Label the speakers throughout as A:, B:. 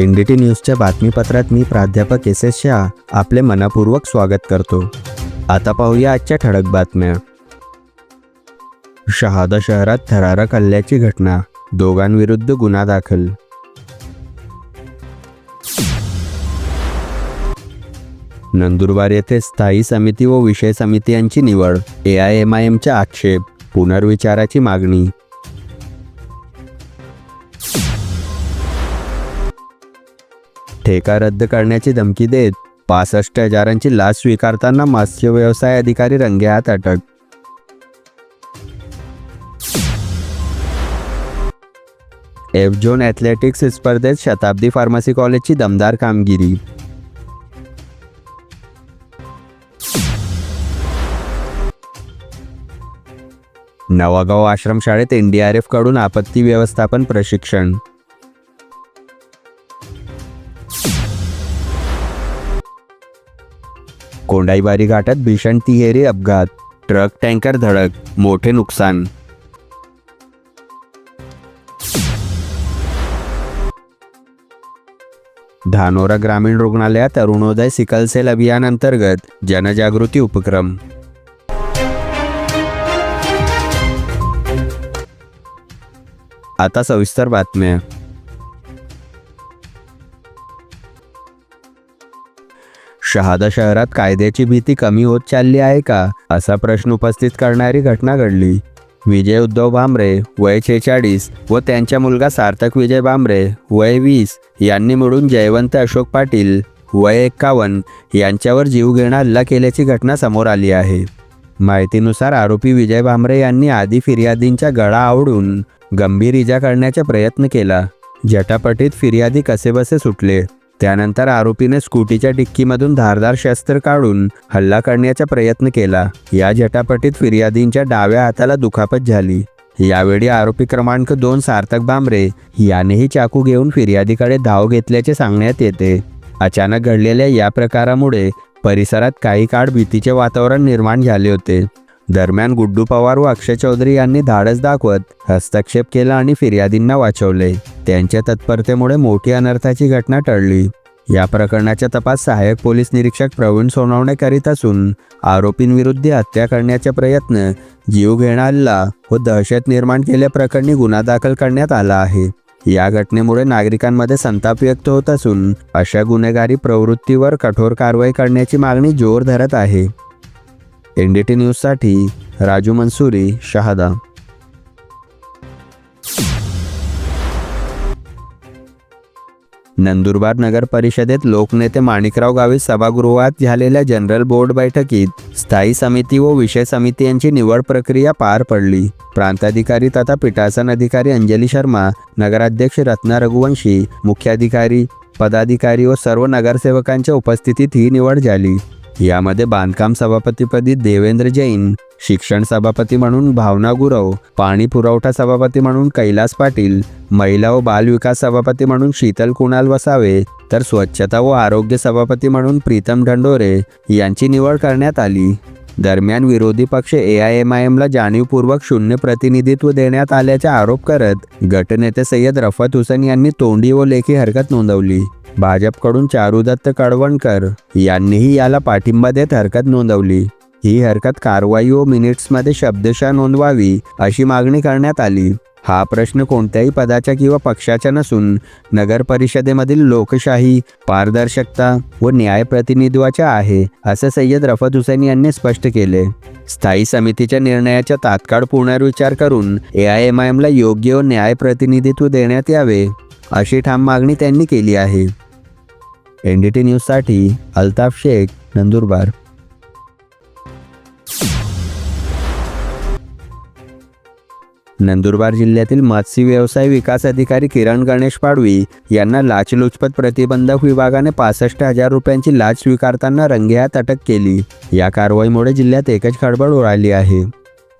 A: N D T न्यूजच्या बातमीपत्रात मी प्राध्यापक S S Shah आपले मनापूर्वक स्वागत करतो. आता पाहूया आजच्या ठळक बातम्या. शहादा शहरात थरारक हल्ल्याची घटना दोघांविरुद्ध गुन्हा दाखल. नंदुरबार येथे स्थायी समिती व विषय समिती यांची निवड ए आय एम आय एमचा आक्षेप पुनर्विचाराची मागणी. ठेका रद्द करण्याची धमकी देत पासष्ट हजारांची लाच स्वीकारताना मत्स्य व्यवसाय अधिकारी रंगेहात अटक. एफ झोन ॲथलेटिक्स स्पर्धेत शताब्दी फार्मसी कॉलेजची दमदार कामगिरी. नवागाव आश्रमशाळेत एन डी आर एफकडून आपत्ती व्यवस्थापन प्रशिक्षण. कोंडाईबारी घाटात भीषण तिहेरी अपघात. ट्रक टँकर धडक मोठे नुकसान. धानोरा ग्रामीण रुग्णालयात अरुणोदय सिकलसेल अभियानांतर्गत अभियान अंतर्गत जनजागृती उपक्रम. आता सविस्तर बातम्या. शहादा शहरात कायद्याची भीती कमी होत चालली आहे का असा प्रश्न उपस्थित करणारी घटना घडली. विजय उद्धव भांबरे वय छेचाळीस व त्यांच्या मुलगा सार्थक विजय भांबरे वय वीस यांनी मिळून जयवंत अशोक पाटील वय एक्कावन्न यांच्यावर जीवघेणा हल्ला केल्याची घटना समोर आली आहे. माहितीनुसार आरोपी विजय भांबरे यांनी आधी फिर्यादींच्या गळा आवडून गंभीर इजा करण्याचा प्रयत्न केला. जटापटीत फिर्यादी कसेबसे सुटले? त्यानंतर आरोपीने स्कूटीच्या डिक्कीमधून धारदार शस्त्र काढून हल्ला करण्याचा प्रयत्न केला. या झटापटीत फिर्यादींच्या डाव्या हाताला दुखापत झाली. यावेळी आरोपी क्रमांक दोन सार्थक बांबरे यानेही चाकू घेऊन फिर्यादीकडे धाव घेतल्याचे सांगण्यात येते. अचानक घडलेल्या या प्रकारामुळे परिसरात काही काळ भीतीचे वातावरण निर्माण झाले होते. दरम्यान गुड्डू पवार व अक्षय चौधरी यांनी धाडस दाखवत हस्तक्षेप केला आणि फिर्यादींना वाचवले. त्यांच्या तत्परतेमुळे मोठी अनर्थाची घटना टळली. या प्रकरणाचा तपास सहाय्यक पोलीस निरीक्षक प्रवीण सोनवणे करीत असून आरोपींविरुद्ध हत्या करण्याचा प्रयत्न जीव हल्ला व दहशत निर्माण केल्याप्रकरणी गुन्हा दाखल करण्यात आला आहे. या घटनेमुळे नागरिकांमध्ये संताप व्यक्त होत असून अशा गुन्हेगारी प्रवृत्तीवर कठोर कारवाई करण्याची मागणी जोर धरत आहे. एन डी टी न्यूजसाठी राजू मनसुरी शहादा. नंदुरबार नगर परिषदेत लोकनेते माणिकराव गावी सभागृहात झालेल्या जनरल बोर्ड बैठकीत स्थायी समिती व विषय समिती यांची निवड प्रक्रिया पार पडली. प्रांताधिकारी तथा पीठासन अधिकारी अंजली शर्मा नगराध्यक्ष रत्ना रघुवंशी मुख्याधिकारी पदाधिकारी व सर्व नगरसेवकांच्या उपस्थितीत ही निवड झाली. यामध्ये बांधकाम सभापतीपदी देवेंद्र जैन शिक्षण सभापती म्हणून भावना गुरव पाणी पुरवठा सभापती म्हणून कैलास पाटील महिला व बाल विकास सभापती म्हणून शीतल कुणाल वसावे तर स्वच्छता व आरोग्य सभापती म्हणून प्रीतम ढंडोरे यांची निवड करण्यात आली. दरम्यान विरोधी पक्ष ए आय एम आय एमला जाणीवपूर्वक शून्य प्रतिनिधित्व देण्यात आल्याचा आरोप करत गटनेते सय्यद रफत हुसेन यांनी तोंडी व लेखी हरकत नोंदवली. भाजपकडून चारुदत्त कडवणकर यांनीही याला पाठिंबा देत हरकत नोंदवली. ही हरकत कारवाई व मिनिट्समध्ये शब्दशः नोंदवावी अशी मागणी करण्यात आली. हा प्रश्न कोणत्याही पदाच्या किंवा पक्षाच्या नसून नगर परिषदेमधील लोकशाही पारदर्शकता व न्याय प्रतिनिधित्वाच्या आहे असं सय्यद रफत हुसेन यांनी स्पष्ट केले. स्थायी समितीच्या निर्णयाचा तात्काळ पुनर्विचार करून ए आय एम आय एमला योग्य व न्याय प्रतिनिधित्व देण्यात यावे अशी ठाम मागणी त्यांनी केली आहे. एन डी टी न्यूजसाठी अल्ताफ शेख नंदुरबार. नंदुरबार जिल्ह्यातील मत्स्य व्यवसाय विकास अधिकारी किरण गणेश पाडवी यांना लाचलुचपत प्रतिबंधक विभागाने पासष्ट हजार रुपयांची लाच स्वीकारताना रंगेहात अटक केली. या कारवाईमुळे जिल्ह्यात एकच खळबळ उडाली आहे.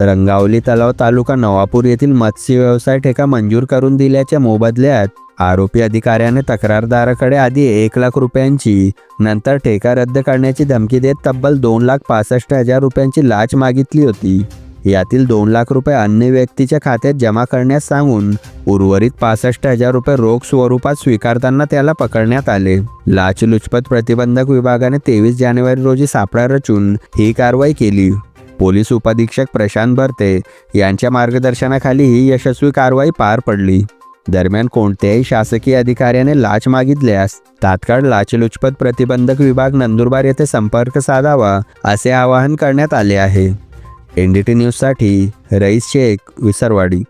A: रंगावली तलाव तालुका नवापूर येथील मत्स्य व्यवसाय ठेका मंजूर करून दिल्याच्या मोबदल्यात आरोपी अधिकाऱ्याने तक्रारदाराकडे आधी एक लाख रुपयांची नंतर ठेका रद्द करण्याची धमकी देत तब्बल दोन लाख पासष्ट हजार रुपयांची लाच मागितली होती. यातील दोन लाख रुपये अन्य व्यक्तीच्या खात्यात जमा करण्यास सांगून उर्वरित पासष्ट हजार रुपये रोख स्वरूपात स्वीकारताना त्याला पकडण्यात आले. लाचलुचपत प्रतिबंधक विभागाने तेवीस जानेवारी रोजी सापळा रचून ही कारवाई केली. पोलीस उपाधीक्षक प्रशांत भरते यांच्या मार्गदर्शनाखाली ही यशस्वी कारवाई पार पडली. दरम्यान कोणत्याही शासकीय अधिकाऱ्याने लाच मागितल्यास तात्काळ लाचलुचपत प्रतिबंधक विभाग नंदुरबार येथे संपर्क साधावा असे आवाहन करण्यात आले आहे. एन डी टी न्यूजसाठी रईस शेख विसरवाडी.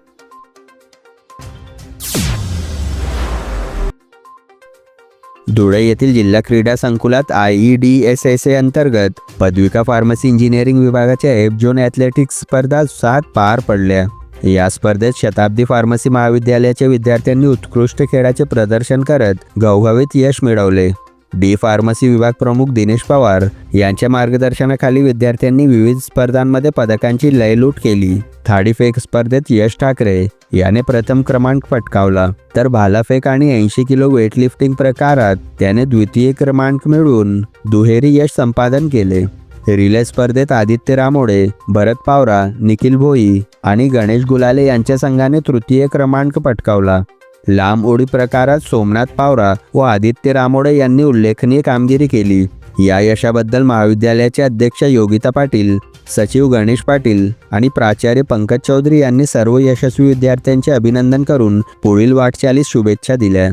A: धुळे येथील जिल्हा क्रीडा संकुलात I E D S S A अंतर्गत पदविका फार्मसी इंजिनिअरिंग विभागाच्या एफ जोन ॲथलेटिक्स स्पर्धा सात पार पडल्या. या स्पर्धेत शताब्दी फार्मसी महाविद्यालयाच्या विद्यार्थ्यांनी उत्कृष्ट खेळाचे प्रदर्शन करत घवघवीत यश मिळवले. डी फार्मसी विभाग प्रमुख दिनेश पवार यांच्या मार्गदर्शनाखाली विद्यार्थ्यांनी विविध स्पर्धांमध्ये पदकांची लयलूट केली. थाळीफेक स्पर्धेत यश ठाकरे याने प्रथम क्रमांक पटकावला. तर भालाफेक आणि ऐंशी किलो वेटलिफ्टिंग प्रकारात त्याने द्वितीय क्रमांक मिळवून दुहेरी यश संपादन केले. रिले स्पर्धेत आदित्य रामोडे भरत पावरा निखिल भोई आणि गणेश गुलाले यांच्या संघाने तृतीय क्रमांक पटकावला. लांब उडी प्रकारात सोमनाथ पावरा व आदित्य रामोडे यांनी उल्लेखनीय कामगिरी केली. या यशाबद्दल महाविद्यालयाचे अध्यक्ष योगिता पाटील सचिव गणेश पाटील आणि प्राचार्य पंकज चौधरी यांनी सर्व यशस्वी विद्यार्थ्यांचे अभिनंदन करून पुढील वाटचालीस शुभेच्छा दिल्या.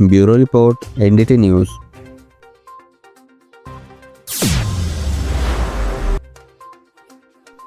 A: Bureau report N D T news.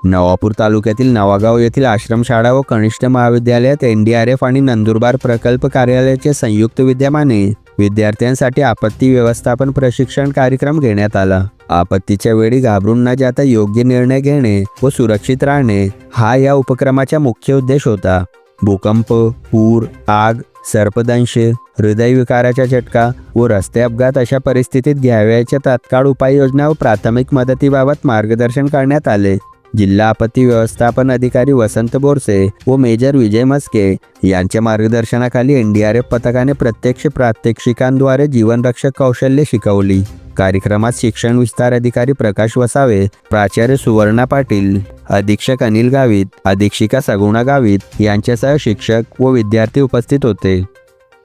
A: Navapur तालुक्यातील नवागाव येथील आश्रमशाळा व कनिष्ठ महाविद्यालयात एन डी आर एफ आणि नंदुरबार प्रकल्प कार्यालयाचे संयुक्त विद्यमाने विद्यार्थ्यांसाठी आपत्ती व्यवस्थापन प्रशिक्षण कार्यक्रम घेण्यात आला. आपत्तीच्या वेळी घाबरून न जाता योग्य निर्णय घेणे व सुरक्षित राहणे हा या उपक्रमाचा मुख्य उद्देश होता. भूकंप पूर आग सर्पदंश हृदयविकाराचा झटका व रस्ते अपघात अशा परिस्थितीत घ्यावयाच्या तात्काळ उपाययोजना व प्राथमिक मदतीबाबत मार्गदर्शन करण्यात आले. जिल्हा आपत्ती व्यवस्थापन अधिकारी वसंत बोरसे व मेजर विजय मस्के यांच्या मार्गदर्शनाखाली एनडीआरएफ पथकाने प्रत्यक्ष प्रात्यक्षिकांद्वारे जीवनरक्षक कौशल्य शिकवली. कार्यक्रमात शिक्षण विस्तार अधिकारी प्रकाश वसावे प्राचार्य सुवर्णा पाटील अधीक्षक अनिल गावित अधीक्षिका सगुणा गावित यांच्यासह शिक्षक व विद्यार्थी उपस्थित होते.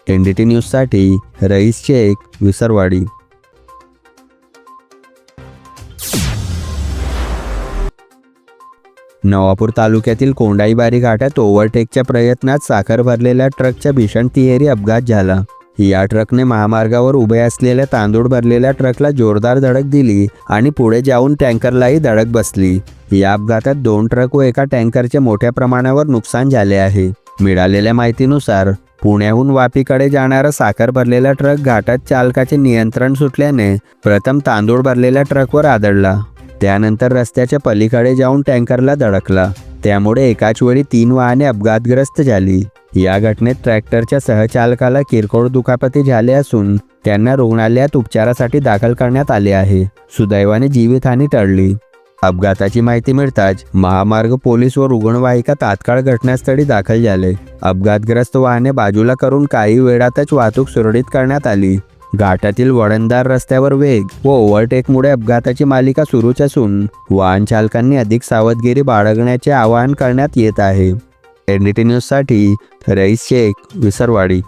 A: एनडीटी न्यूजसाठी रईस शेख विसरवाडी. नवापूर तालुक्यातील कोंडाईबारी घाटात ओव्हरटेकच्या प्रयत्नात साखर भरलेल्या ट्रकच्या भीषण तिहेरी अपघात झाला. या ट्रकने महामार्गावर उभे असलेल्या तांदूळ भरलेल्या ट्रकला जोरदार धडक दिली आणि पुढे जाऊन टँकरलाही धडक बसली. या अपघातात दोन ट्रक व एका टँकरचे मोठ्या प्रमाणावर नुकसान झाले आहे. मिळालेल्या माहितीनुसार पुण्याहून वापीकडे जाणारा साखर भरलेला ट्रक घाटात चालकाचे नियंत्रण सुटल्याने प्रथम तांदूळ भरलेल्या ट्रकवर आदळला. त्यानंतर रस्त्याच्या पलीकडे जाऊन टँकरला धडकला. त्यामुळे एकाच वेळी तीन वाहने अपघातग्रस्त झाली. या घटनेत ट्रॅक्टरच्या सहचालकाला किरकोळ दुखापती झाले असून त्यांना रुग्णालयात उपचारासाठी दाखल करण्यात आले आहे. सुदैवाने जीवितहानी टळली. अपघाताची माहिती मिळताच महामार्ग पोलीस व रुग्णवाहिका तात्काळ घटनास्थळी दाखल झाले. अपघातग्रस्त वाहने बाजूला करून काही वेळातच वाहतूक सुरळीत करण्यात आली. घाटातील वळणदार रस्त्यावर वेग व ओव्हरटेकमुळे अपघाताची मालिका सुरूच असून वाहन चालकांनी अधिक सावधगिरी बाळगण्याचे आवाहन करण्यात येत आहे. एनडीटी न्यूजसाठी रईस शेख विसरवाडी.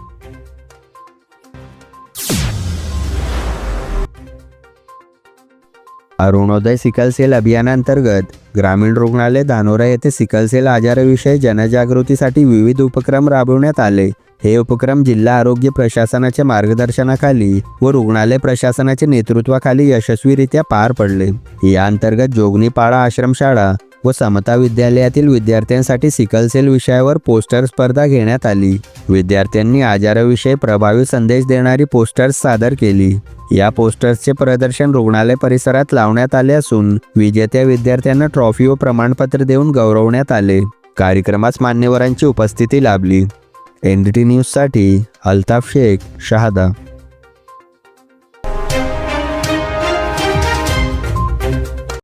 A: अरुणोदय सिकलसेल अभियानांतर्गत ग्रामीण रुग्णालय धानोरा येथे सिकलसेल आजाराविषयी जनजागृतीसाठी विविध उपक्रम राबवण्यात आले. हे उपक्रम जिल्हा आरोग्य प्रशासनाच्या मार्गदर्शनाखाली व रुग्णालय प्रशासनाच्या नेतृत्वाखाली यशस्वीरित्या पार पडले. या अंतर्गत जोगनीपाडा आश्रमशाळा व समता विद्यालयातील विद्यार्थ्यांसाठी सिकलसेल विषयावर पोस्टर स्पर्धा घेण्यात आली. विद्यार्थ्यांनी आजाराविषयी प्रभावी संदेश देणारी पोस्टर्स सादर केली. या पोस्टर्सचे प्रदर्शन रुग्णालय परिसरात लावण्यात आले असून विजेत्या विद्यार्थ्यांना ट्रॉफी व प्रमाणपत्र देऊन गौरवण्यात आले. कार्यक्रमास मान्यवरांची उपस्थिती लाभली. एन डी टी न्यूजसाठी अल्ताफ शेख शहादा.